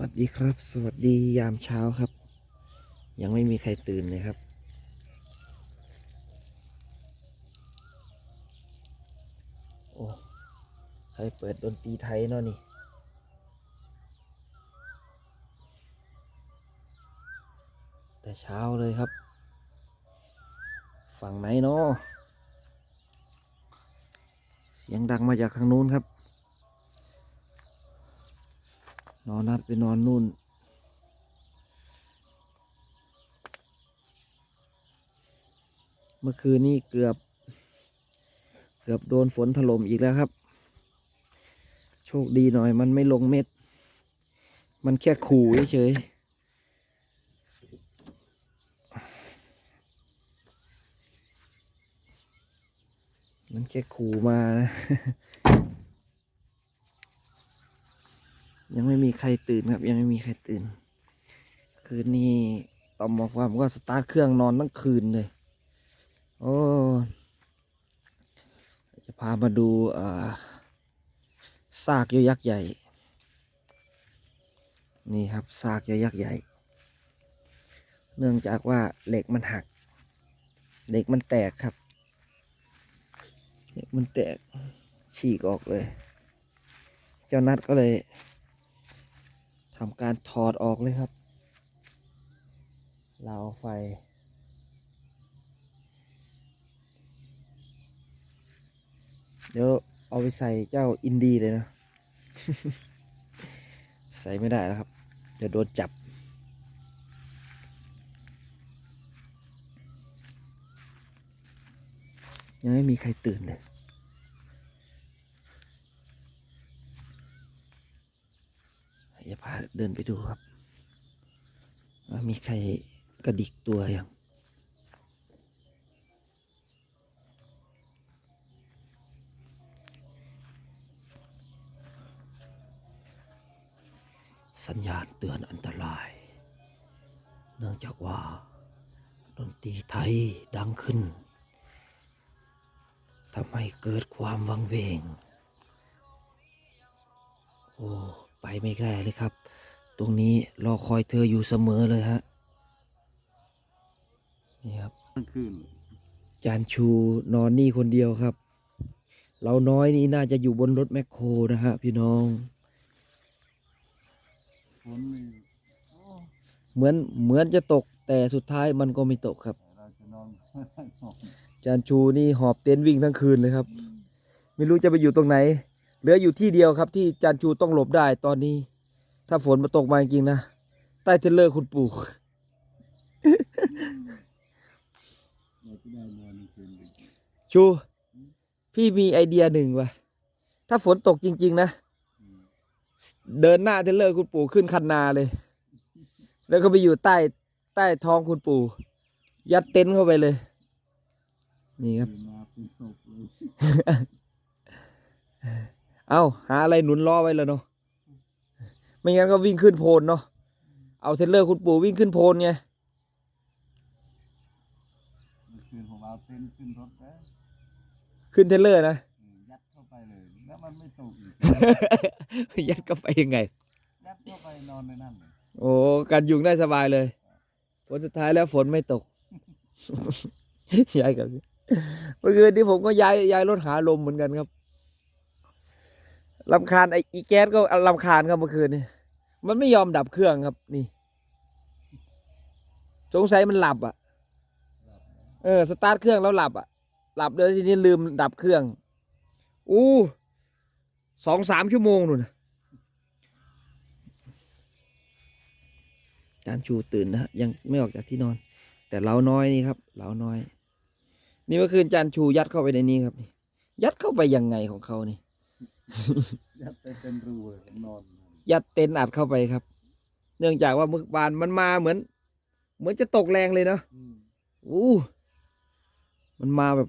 วัสดีครับ สวัสดียามเช้าครับ ยังไม่มีใครตื่นเลยครับ โอ้ใครเปิดดนตรีไทยเนาะนี่แต่เช้าเลยครับ ฝั่งไหนเนาะเสียงดังมาจากทางนู้นครับ นอนนัดไปนอนนู่น เมื่อคืนนี้เกือบ เกือบโดนฝนถล่มอีกแล้วครับ โชคดีหน่อยมันไม่ลงเม็ด มันแค่ขู่เฉยๆมันแค่ขู่มานะ ยังไม่มีใครตื่นครับ ยังไม่มีใครตื่น คืนนี้ตอมบอกว่าผมก็สตาร์ทเครื่องนอนทั้งคืนเลย โอ้จะพามาดูอ่าซากยอยักษ์ใหญ่ นี่ครับซากยอยักษ์ใหญ่ เนื่องจากว่าเหล็กมันหัก เหล็กมันแตกครับ เหล็กมันแตกฉีกออกเลย เจ้านัดก็เลย ทำการถอดออกเลยครับราวไฟ เดี๋ยวเอาไปใส่เจ้าอินดีเลยนะ ใส่ไม่ได้แล้วครับ เดี๋ยวโดนจับ ยังไม่มีใครตื่นเลย อย่าพาเดินไปดูครับว่ามีใครกระดิกตัวยังสัญญาณเตือนอันตราย เนื่องจากว่าดนตรีไทยดังขึ้นทำให้เกิดความวังเวง โอ้ ไปไม่ได้เลยครับ ตรงนี้รอคอยเธออยู่เสมอเลยฮะนี่ครับกลางคืนจานชูนอนนี่คนเดียวครับ เราน้อยนี่น่าจะอยู่บนรถแมคโครนะฮะพี่น้องฝนนี่โอ้เหมือนเหมือนจะตกแต่สุดท้ายมันก็ไม่ตกครับเราจะนอนไม่ได้นอนจานชูนี่หอบเต็นท์วิ่งทั้งคืนเลยครับ ไม่รู้จะไปอยู่ตรงไหน เหลืออยู่ที่เดียวครับที่จานชูต้องหลบได้ตอนนี้ ถ้าฝนมาตกมาจริงนะ ใต้เทเลอร์คุณปู่เราจะได้นอนในคืนดึกชู พี่มีไอเดียหนึ่งว่ะ ถ้าฝนตกจริง ๆ นะ เดินหน้าเทเลอร์คุณปู่ขึ้นคันนาเลย แล้วก็ไปอยู่ใต้ใต้ท้องคุณปู่ ยัดเต็นท์เข้าไปเลย นี่ครับ เป็นศพเลยเอาหาอะไรหนุนล้อไว้แล้วเนาะไม่งั้นก็วิ่งขึ้นโพนเนาะเอาเทรลเลอร์คุณปู่วิ่งขึ้นโพนไงเมื่อคืนของเราเต้นขึ้นรถแล้วขึ้นเทรลเลอร์นะอืมยัดเข้าไปเลยแล้วมันไม่ตกอีกยัดเข้าไปยังไง ยัดเข้าไปนอนในนั่นเลยโอ้กันยุงได้สบายเลยผลสุดท้ายแล้วฝนไม่ตกย้ายกับเมื่อคืนนี้ผมก็ย้ายย้ายรถหาลมเหมือนกันครับ ลำคาญไอ้อีแก๊สก็ลำคาญครับเมื่อคืนนี้มันไม่ยอมดับเครื่องครับนี่ สงสัยมันหลับอะหลับนะเออ สตาร์ทเครื่องแล้วหลับอะ หลับแล้วทีนี้ลืมดับเครื่อง อู้สองสามชั่วโมงนู่นะจานชูตื่นนะฮะยังไม่ออกจากที่นอน แต่เราน้อยนี่ครับเราน้อย นี่เมื่อคืนจานชูยัดเข้าไปในนี้ครับ ยัดเข้าไปยังไงของเขานี่ ยัดไปเป็นรูเลยนอนยัดเต็นท์อัดเข้าไปครับ เนื่องจากว่าเมื่อวานมันมาเหมือน เหมือนจะตกแรงเลยเนาะอืมอู้มันมาแบบ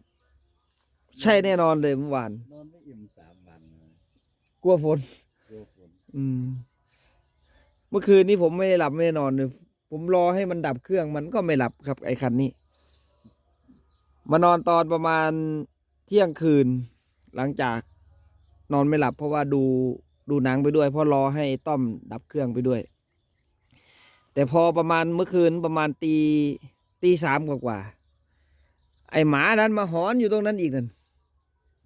ใช่แน่นอนเลยเมื่อวาน นอนไม่อิ่มสามวันนะกลัวฝนกลัวฝนอืม เมื่อคืนนี้ผมไม่ได้หลับไม่ได้นอนเลยผมรอให้มันดับเครื่องมันก็ไม่หลับครับ ไอ้คันนี้มานอนตอนประมาณเที่ยงคืน หลังจาก นอนไม่หลับ เพราะว่าดูดูหนังไปด้วย เพราะรอให้ไอ้ต้อมดับเครื่องไปด้วย แต่พอประมาณเมื่อคืนประมาณตีตีสามกว่าๆไอหมานั้นมาหอนอยู่ตรงนั้นอีกนั่น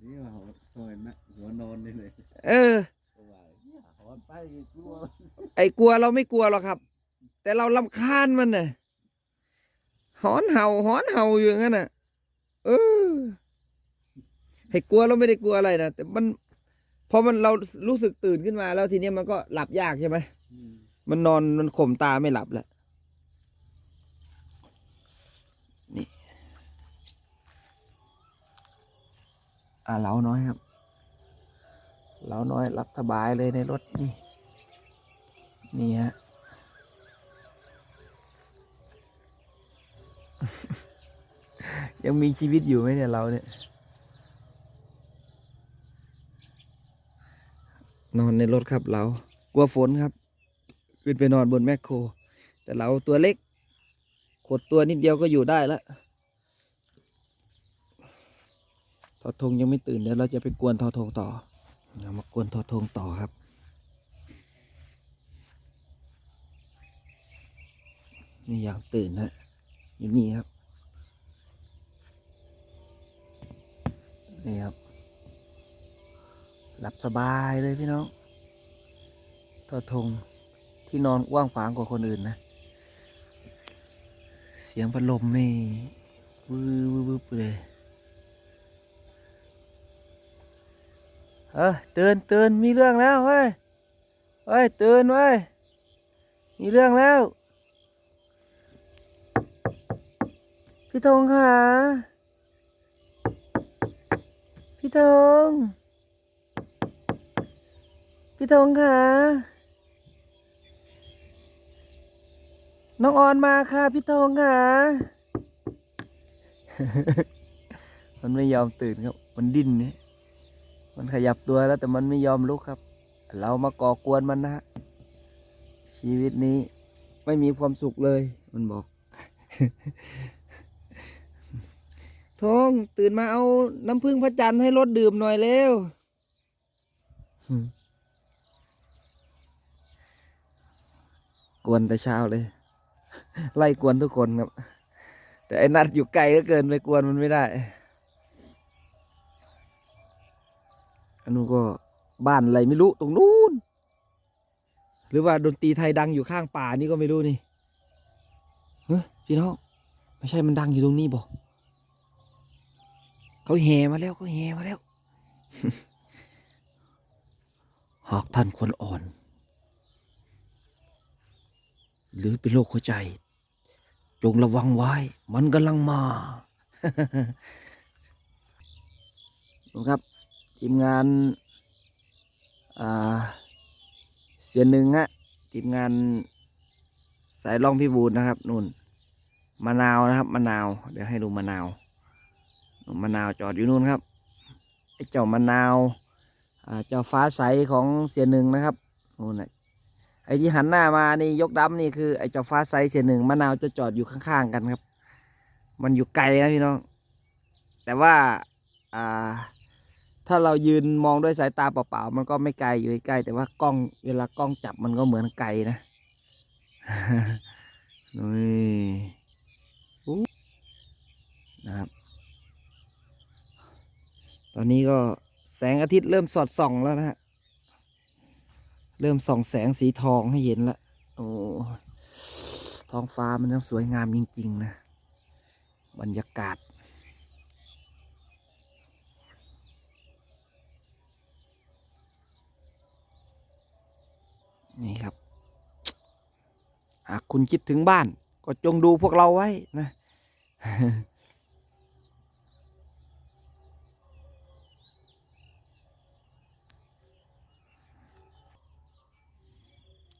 นี่ว่าหัวตัวเห็นไหมหัวนอนนี่เลยเออตัวว่าเนี่ยหอนไปกลัวไอ้กลัวเราไม่กลัวหรอกครับ แต่เราลำคาญมันน่ะหอนเห่าหอนเห่าอยู่อย่างนั้นน่ะ เออให้กลัวเราไม่ได้กลัวอะไรนะแต่มัน พอมันเรารู้สึกตื่นขึ้นมาแล้วทีเนี้ยมันก็หลับยากใช่ไหมมมันนอนมันข่มตาไม่หลับแล้วนี่อ่าเหลาน้อยครับเหลาน้อยหลับสบายเลยในรถนี่ นี่ฮะยังมีชีวิตอยู่ไหมเนี่ยเราเนี่ย นอนในรถครับเรากลัวฝนครับขึ้นไปนอนบนแมคโคร แต่เราตัวเล็ก ขดตัวนิดเดียวก็อยู่ได้แล้วทอทงยังไม่ตื่นเดี๋ยวเราจะไปกวนทอทงต่อเรามากวนทอทงต่อครับ นี่อยังตื่นฮะอยู่นี่ครับ นี่ครับ หลับสบายเลยพี่น้องทอทงที่นอนกว้างขวางกว่าคนอื่นนะ เสียงพัดลมนี่วืบวืบวืบเลยเออตื่นตื่นมีเรื่องแล้วเว้ยเฮ้ยตื่นเว้ยมีเรื่องแล้ว พี่ธงค่ะพี่ธง พี่ธงค่ะ น้องออนมาค่ะพี่ธงค่ะ มันไม่ยอมตื่นครับ มันดิ้นเนี่ยมันขยับตัวแล้วแต่มันไม่ยอมลุกครับ เรามาก่อกวนมันนะฮะ ชีวิตนี้ไม่มีความสุขเลย มันบอกทงตื่นมาเอาน้ำพึ่งพระจันทร์ให้รถดื่มหน่อยเร็วอืม กวนแต่เช้าเลย ไล่กวนทุกคนครับ แต่ไอ้นัดอยู่ไกลก็เกินไปกวนมันไม่ได้อันนู้นก็บ้านอะไรไม่รู้ตรงนู้น หรือว่าดนตรีไทยดังอยู่ข้างป่านี่ก็ไม่รู้นี่เฮ้ยพี่น้องไม่ใช่มันดังอยู่ตรงนี้บอกเขาแห่มาแล้วเขาแห่มาแล้ว หากท่านคนอ่อน หรือเป็นโรคหัวใจ จงระวังไว้ มันกำลังมาดูครับทีมงานเสียหนึ่งฮะทีมงานสายล่องพิบูลนะครับนู่นมะนาวนะครับมะนาว เดี๋ยวให้ดูมะนาวมะนาวจอดอยู่นู่นครับไอ้เจ้ามะนาวเจ้าฟ้าใสของเสียหนึ่งนะครับนู่นน่ะ อ้ที่หันหน้ามานี่ยกดำนี่คือไอ้เจ้าฟ้าใสเสียหนึ่งมะนาวจะจอดอยู่ข้างๆกันครับ มันอยู่ไกลนะพี่น้อง แต่ว่าอ่า ถ้าเรายืนมองด้วยสายตาเปล่าๆมันก็ไม่ไกลอยู่ใกล้แต่ว่ากล้องเวลากล้องจับมันก็เหมือนไกลนะนี่นะครับ ตอนนี้ก็แสงอาทิตย์เริ่มสอดส่องแล้วนะฮะ เริ่มส่องแสงสีทองให้เห็นล้วโอ้ ท้องฟ้ามันยังสวยงามจริง ๆ นะ บรรยากาศ นี่ครับ หากคุณคิดถึงบ้าน ก็จงดูพวกเราไว้นะ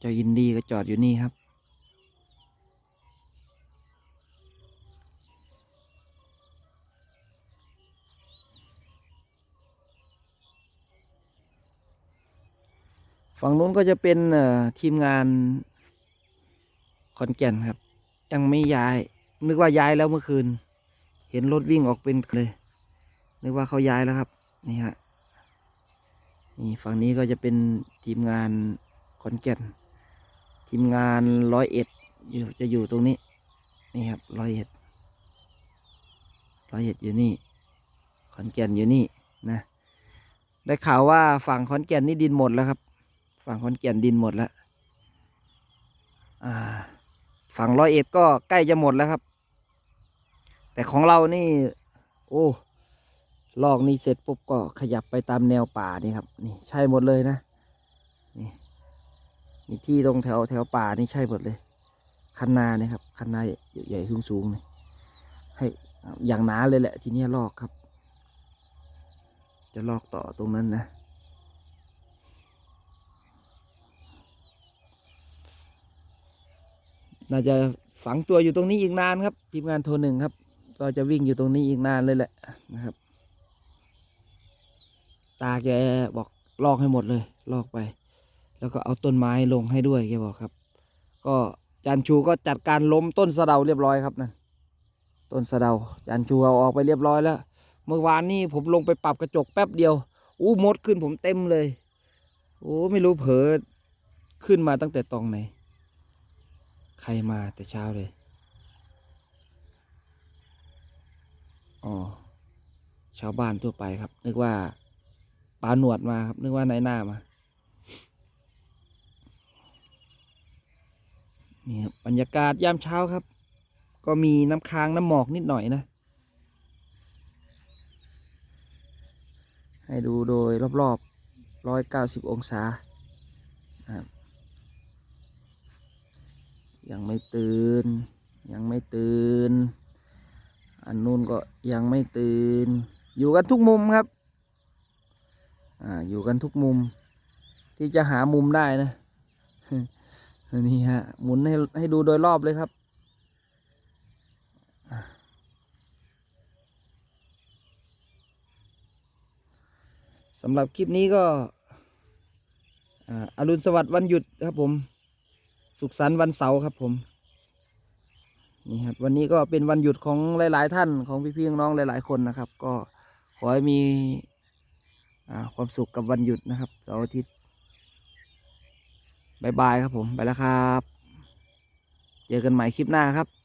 เจ้ายินดีก็จอดอยู่นี่ครับฝั่งนู้นก็จะเป็นทีมงานขอนแก่นครับ ยังไม่ย้าย นึกว่าย้ายแล้วเมื่อคืน เห็นรถวิ่งออกเป็นเลย นึกว่าเขาย้ายแล้วครับ นี่ฮะนี่ฝั่งนี้ก็จะเป็นทีมงานขอนแก่น ทีมงานร้อยเอ็ดอยู่จะอยู่ตรงนี้ นี่ครับร้อยเอ็ดร้อยเอ็ดอยู่นี่ขอนแก่นอยู่นี่นะ ได้ข่าวว่าฝั่งขอนแก่นนี่ดินหมดแล้วครับ ฝั่งขอนแก่นดินหมดแล้วฝั่งร้อยเอ็ดก็ใกล้จะหมดแล้วครับ แต่ของเรานี่ โอ้ลอกนี้เสร็จปุ๊บก็ขยับไปตามแนวป่านี่ครับ นี่ใช่หมดเลยนะ นี่ที่ตรงแถวแถวป่านี่ใช่หมดเลย คันนาเนี่ยครับ คันนาใหญ่ๆสูงๆนี่ให้อย่างหนาเลยแหละ ทีนี้ลอกครับ จะลอกต่อตรงนั้นนะน่าจะฝังตัวอยู่ตรงนี้อีกนานครับทีมงานโทรหนึ่งครับ ก็จะวิ่งอยู่ตรงนี้อีกนานเลยแหละนะครับ ตาแกบอกลอกให้หมดเลย ลอกไป แล้วก็เอาต้นไม้ลงให้ด้วยแกบอกครับ ก็จานชูก็จัดการล้มต้นสะเดาเรียบร้อยครับนั่นต้นสะเดาจานชูเอาออกไปเรียบร้อยแล้ว เมื่อวานนี้ผมลงไปปรับกระจกแป๊บเดียวอู้มดขึ้นผมเต็มเลยโอ้ไม่รู้เผลอขึ้นมาตั้งแต่ตรงไหน ใครมาแต่เช้าเลยอ๋อชาวบ้านทั่วไปครับ นึกว่าปลาหนวดมาครับ นึกว่านายหน้ามา นี่ครับบรรยากาศยามเช้าครับ ก็มีน้ำค้างน้ำหมอกนิดหน่อยนะ ให้ดูโดยรอบๆร้อยเก้าสิบองศาครับยังไม่ตื่น ยังไม่ตื่น อันนู้นก็ยังไม่ตื่น อยู่กันทุกมุมครับ อ่า อยู่กันทุกมุม ที่จะหามุมได้นะ นี่ฮะ หมุนให้ให้ดูโดยรอบเลยครับ สำหรับคลิปนี้ก็ออรุณสวัสดิ์วันหยุดครับผม สุขสันต์วันเสาร์ครับผม นี่ครับ วันนี้ก็เป็นวันหยุดของหลาย ๆ ท่านของพี่ๆน้องๆหลาย ๆ คนนะครับ ก็ขอให้มีความสุขกับวันหยุดนะครับเสาร์อาทิตย์ บายบายครับผมไปแล้วครับ เจอกันใหม่คลิปหน้าครับ